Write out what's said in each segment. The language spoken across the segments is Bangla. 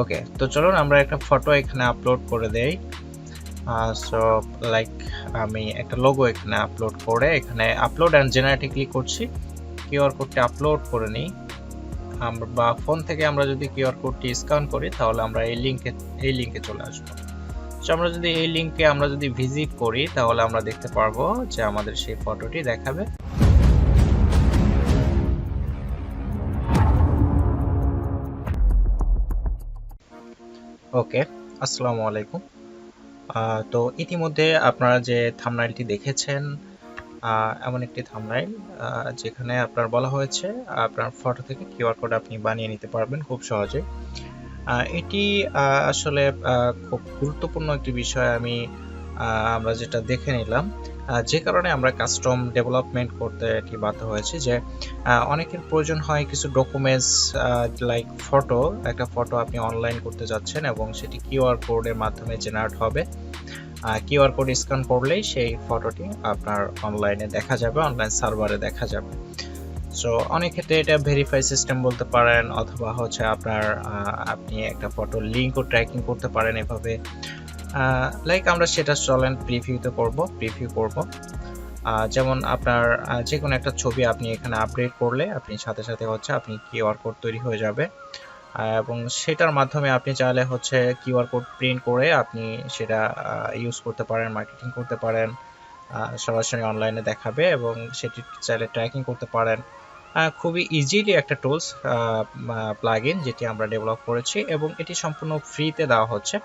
ওকে তো চলুন আমরা একটা ফটো এখানে আপলোড করে দেই। সো লাইক আমি একটা লোগো এখানে আপলোড করে এখানে আপলোড অ্যান্ড জেনারেটে ক্লিক করছি। কিউআর কোডটি আপলোড করে নিই। আমরা বা ফোন থেকে আমরা যদি কিউআর কোডটি স্ক্যান করি, তাহলে আমরা এই লিঙ্কে এই লিঙ্কে চলে আসব। সো আমরা যদি এই লিঙ্কে আমরা যদি ভিজিট করি, তাহলে আমরা দেখতে পারব যে আমাদের সেই ফটোটি দেখাবে। ওকে, আসসালামু আলাইকুম। তো ইতিমধ্যে আপনারা যে থামনাইলটি দেখেছেন এমন একটি থামনাইল যেখানে আপনার বলা হয়েছে আপনার ফটো থেকে কিউআর কোড আপনি বানিয়ে নিতে পারবেন খুব সহজে। এটি আসলে খুব গুরুত্বপূর্ণ একটি বিষয় আমি আমরা যেটা দেখে নিলাম যে কারণে আমরা কাস্টম ডেভেলপমেন্ট করতে কি বাধ্য হয়েছি যে অনেকের প্রয়োজন হয় কিছু ডকুমেন্টস লাইক ফটো একটা ফটো আপনি অনলাইন করতে যাচ্ছেন এবং সেটি কিউআর কোডের মাধ্যমে জেনারেট হবে। কিউআর কোড স্ক্যান করলেই সেই ফটোটি আপনার অনলাইনে দেখা যাবে অনলাইন সার্ভারে দেখা যাবে। সো অনেক ক্ষেত্রে এটা ভেরিফাই সিস্টেম বলতে পারেন, অথবা হচ্ছে আপনার আপনি একটা ফটো লিঙ্কও ট্র্যাকিং করতে পারেন এভাবে। লাইক আমরা সেটা চলেন প্রিভিউতে করব প্রিভিউ করব। যেমন আপনার যে কোনো একটা ছবি আপনি এখানে আপডেট করলে আপনি সাথে সাথে হচ্ছে আপনি কিউআর কোড তৈরি হয়ে যাবে। এবং সেটার মাধ্যমে আপনি চাইলে হচ্ছে কিউআর কোড প্রিন্ট করে আপনি সেটা ইউজ করতে পারেন মার্কেটিং করতে পারেন সরাসরি অনলাইনে দেখাবে এবং সেটি চাইলে ট্র্যাকিং করতে পারেন। খুবই ইজিলি একটা টুলস প্লাগ যেটি আমরা ডেভেলপ করেছি এবং এটি সম্পূর্ণ ফ্রিতে দেওয়া হচ্ছে।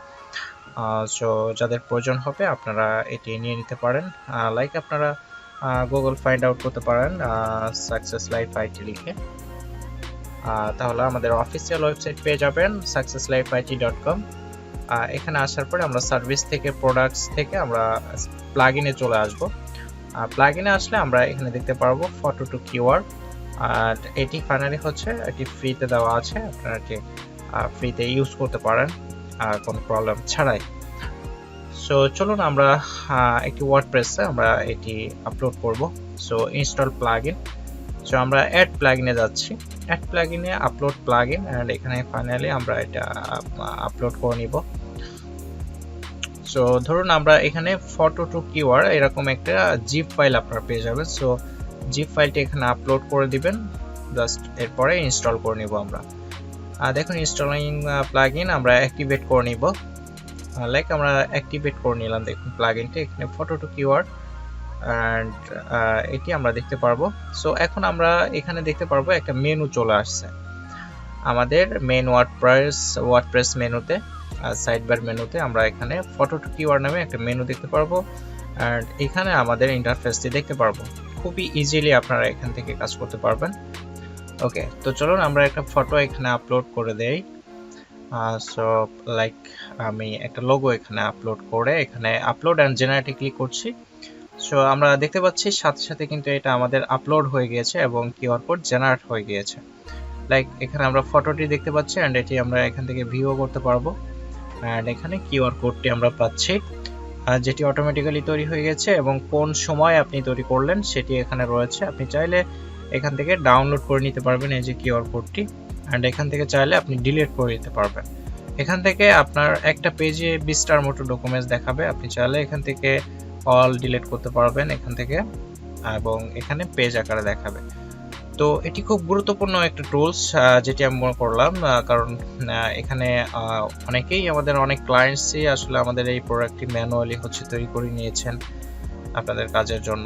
সো যাদের প্রয়োজন হবে আপনারা এটি নিয়ে নিতে পারেন। লাইক আপনারা গুগল ফাইন্ড আউট করতে পারেন সাকসেস লাইফ আইটি লিখে। তাহলে আমাদের অফিসিয়াল ওয়েবসাইট পেয়ে যাবেন success life IT dot com এখানে আসার পরে আমরা সার্ভিস থেকে প্রোডাক্টস থেকে আমরা প্লাগ ইনে চলে আসব। প্লাগ ইনে আসলে আমরা এখানে দেখতে পারব ফটো টু কিওয়ার্ড আর এটি ফাইনালি হচ্ছে, এটি ফ্রিতে দেওয়া আছে, আপনারা এটি ফ্রিতে ইউজ করতে পারেন। কোনো প্রবলেম ছাড়াই। সো চলুন আমরা একটি ওয়ার্ডপ্রেসে আমরা এটি আপলোড করব। সো ইনস্টল প্লাগইন সো আমরা অ্যাড প্লাগইনে যাচ্ছি। অ্যাড প্লাগইনে আপলোড প্লাগইন অ্যান্ড এখানে ফাইনালি আমরা এটা আপলোড করে নিব। সো ধরুন আমরা এখানে ফটো টু কিওয়ার্ড এরকম একটা জিপ ফাইল আপনারা পেয়ে যাবেন। সো জিপ ফাইলটি এখানে আপলোড করে দিবেন। জাস্ট এরপরে ইনস্টল করে নিব আমরা। দেখুন ইনস্টলিং প্লাগইন আমরা অ্যাক্টিভেট করে নিব। লাইক আমরা অ্যাক্টিভেট করে নিলাম, দেখুন প্লাগইনটা এখানে ফটো টু কিওয়ার্ড অ্যান্ড এটি আমরা দেখতে পারব। সো এখন আমরা এখানে দেখতে পারব, একটা মেনু চলে আসছে। আমাদের মেন ওয়ার্ডপ্রেস ওয়ার্ডপ্রেস মেনুতে সাইড বার মেনুতে আমরা এখানে ফটো টু কিওয়ার্ড নামে একটা মেনু দেখতে পারব অ্যান্ড এখানে আমাদের ইন্টারফেসটি দেখতে পারব। খুবই ইজিলি আপনারা এখান থেকে কাজ করতে পারবেন। ওকে তো চলুন, আমরা একটা ফটো এখানে আপলোড করে দেই। সো লাইক আমি একটা লোগো এখানে আপলোড করে, এখানে আপলোড অ্যান্ড জেনারেটে ক্লিক করছি। সো আমরা দেখতে পাচ্ছি সাথে সাথে কিন্তু এটা আমাদের আপলোড হয়ে গিয়েছে এবং কিউআর কোড জেনারেট হয়ে গিয়েছে। লাইক এখানে আমরা ফটোটি দেখতে পাচ্ছি অ্যান্ড এটি আমরা এখান থেকে ভিউ করতে পারব। অ্যান্ড এখানে কিউআর কোডটি আমরা পাচ্ছি। যেটি অটোমেটিক্যালি তৈরি হয়ে গেছে এবং কোন সময় আপনি তৈরি করলেন সেটি এখানে রয়েছে। আপনি চাইলে এখান থেকে ডাউনলোড করে নিতে পারবেন এই যে কিউআর কোডটি অ্যান্ড এখান থেকে চাইলে আপনি ডিলিট করে দিতে পারবেন। এখান থেকে আপনার একটা পেজে বিশটার মতো ডকুমেন্টস দেখাবে। আপনি চাইলে এখান থেকে অল ডিলিট করতে পারবেন এখান থেকে। এবং এখানে পেজ আকারে দেখাবে। তো এটি খুব গুরুত্বপূর্ণ একটা টুলস যেটি আমি মনে করলাম কারণ এখানে অনেকেই আমাদের অনেক ক্লায়েন্টসই আসলে আমাদের এই প্রোডাক্টটি ম্যানুয়ালি হচ্ছে তৈরি করে নিয়েছেন আপনাদের কাজের জন্য।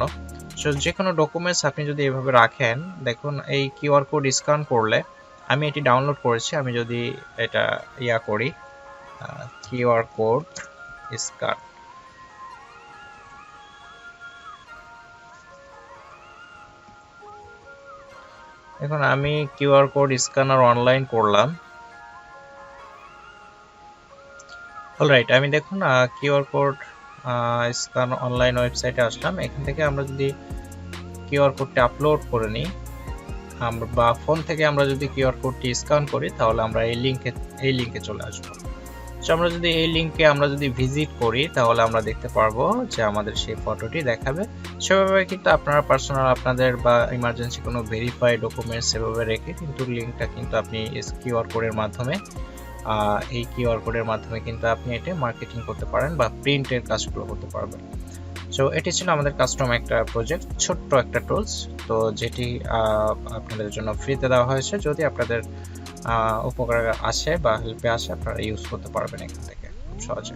যে কোনো ডকুমেন্টস আপনি যদি এভাবে রাখেন, দেখুন এই কিউআর কোড স্ক্যান করলে আমি এটি ডাউনলোড করেছি, আমি যদি এটা ইয়া করি কিউআর কোড স্ক্যান এখন আমি কিউআর কোড স্ক্যানার অনলাইন করলাম। অলরাইট আমি দেখুন কিউআর কোড স্ক্যান অনলাইন ওয়েবসাইটে আসলাম। এখান থেকে আমরা যদি কিউআর কোডটি আপলোড করে নিই, আমরা বা ফোন থেকে আমরা যদি কিউআর কোডটি স্ক্যান করি, তাহলে আমরা এই লিঙ্কে এই লিঙ্কে চলে আসব। সো আমরা যদি এই লিঙ্কে আমরা যদি ভিজিট করি, তাহলে আমরা দেখতে পারব যে আমাদের সেই ফটোটি দেখাবে। সেভাবে কিন্তু আপনারা পার্সোনাল আপনাদের বা ইমার্জেন্সি কোনো ভেরিফাই ডকুমেন্টস সেভাবে রেখে কিন্তু লিঙ্কটা কিন্তু আপনি কিউআর কোডের মাধ্যমে এই কিউআর কোডের মাধ্যমে কিন্তু আপনি এটা মার্কেটিং করতে পারেন বা প্রিন্টের কাজগুলো করতে পারবেন। সো এটি ছিল আমাদের কাস্টম একটা প্রজেক্ট ছোট্ট একটা টুলস তো যেটি আপনাদের জন্য ফ্রিতে দেওয়া হয়েছে। যদি আপনাদের উপকার আসে বা হেল্পে আসে, আপনারা ইউজ করতে পারবেন এখান থেকে খুব সহজে।